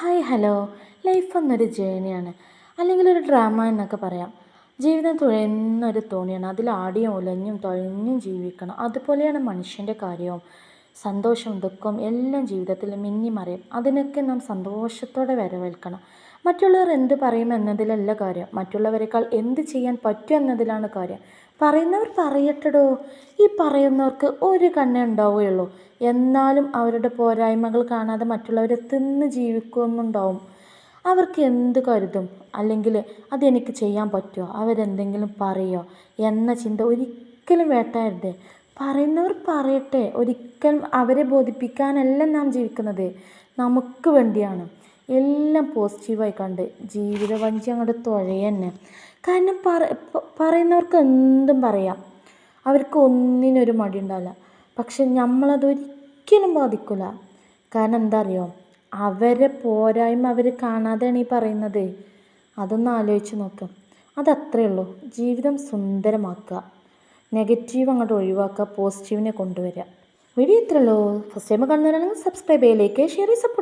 Hi hello life എന്നൊരു ജേണിയാണ് അല്ലെങ്കിൽ ഒരു ഡ്രാമ എന്നൊക്കെ പറയാം. ജീവിതം തുഴയുന്നൊരു തോണിയാണ്. അതിൽ ആടിയും ഉലഞ്ഞും തുഴഞ്ഞും ജീവിക്കണം. അതുപോലെയാണ് മനുഷ്യന്റെ കാര്യവും. സന്തോഷം ദുഃഖം എല്ലാം ജീവിതത്തിൽ മിന്നിമറിയും. അതിനൊക്കെ നാം സന്തോഷത്തോടെ വരവേൽക്കണം. മറ്റുള്ളവർ എന്ത് പറയും എന്നതിലല്ല കാര്യം. മറ്റുള്ളവരെക്കാൾ എന്ത് ചെയ്യാൻ പറ്റും എന്നതിലാണ് കാര്യം. പറയുന്നവർ പറയട്ടടോ. ഈ പറയുന്നവർക്ക് ഒരു കണ്ണേ ഉണ്ടാവുകയുള്ളൂ. എന്നാലും അവരുടെ പോരായ്മകൾ കാണാതെ മറ്റുള്ളവരെ തിന്ന് ജീവിക്കുമെന്നുണ്ടാവും അവർക്ക് എന്ത് കരുതും? അല്ലെങ്കിൽ അതെനിക്ക് ചെയ്യാൻ പറ്റുമോ? അവരെന്തെങ്കിലും പറയുമോ എന്ന ചിന്ത ഒരിക്കലും വേട്ടായരുത്. പറയുന്നവർ പറയട്ടെ. ഒരിക്കലും അവരെ ബോധിപ്പിക്കാനല്ല നാം ജീവിക്കുന്നത്. നമുക്ക് വേണ്ടിയാണ്. എല്ലാം പോസിറ്റീവായി കണ്ട് ജീവിത വഞ്ചി അങ്ങോട്ട് തുഴയന്നെ. കാരണം പറ പറയുന്നവർക്ക് എന്തും പറയാം. അവർക്ക് ഒന്നിനൊരു മടി ഉണ്ടാവില്ല. പക്ഷെ നമ്മളതൊരിക്കലും ബാധിക്കില്ല കാരണം എന്താ അറിയോ അവരെ പോരായ്മ അവർ കാണാതെയാണ് ഈ പറയുന്നത്. അതൊന്ന് ആലോചിച്ച് നോക്കാം. അതത്രേ ഉള്ളൂ. ജീവിതം സുന്ദരമാക്കുക. നെഗറ്റീവ് അങ്ങോട്ട് ഒഴിവാക്കുക പോസിറ്റീവിനെ കൊണ്ടുവരിക. വീഡിയോ ഇത്രയുള്ളൂ ഫസ്റ്റ് ടൈം കാണുന്നവരാണെങ്കിൽ സബ്സ്ക്രൈബ് ചെയ്യലേക്ക് ഷെയർ സപ്പോർട്ട്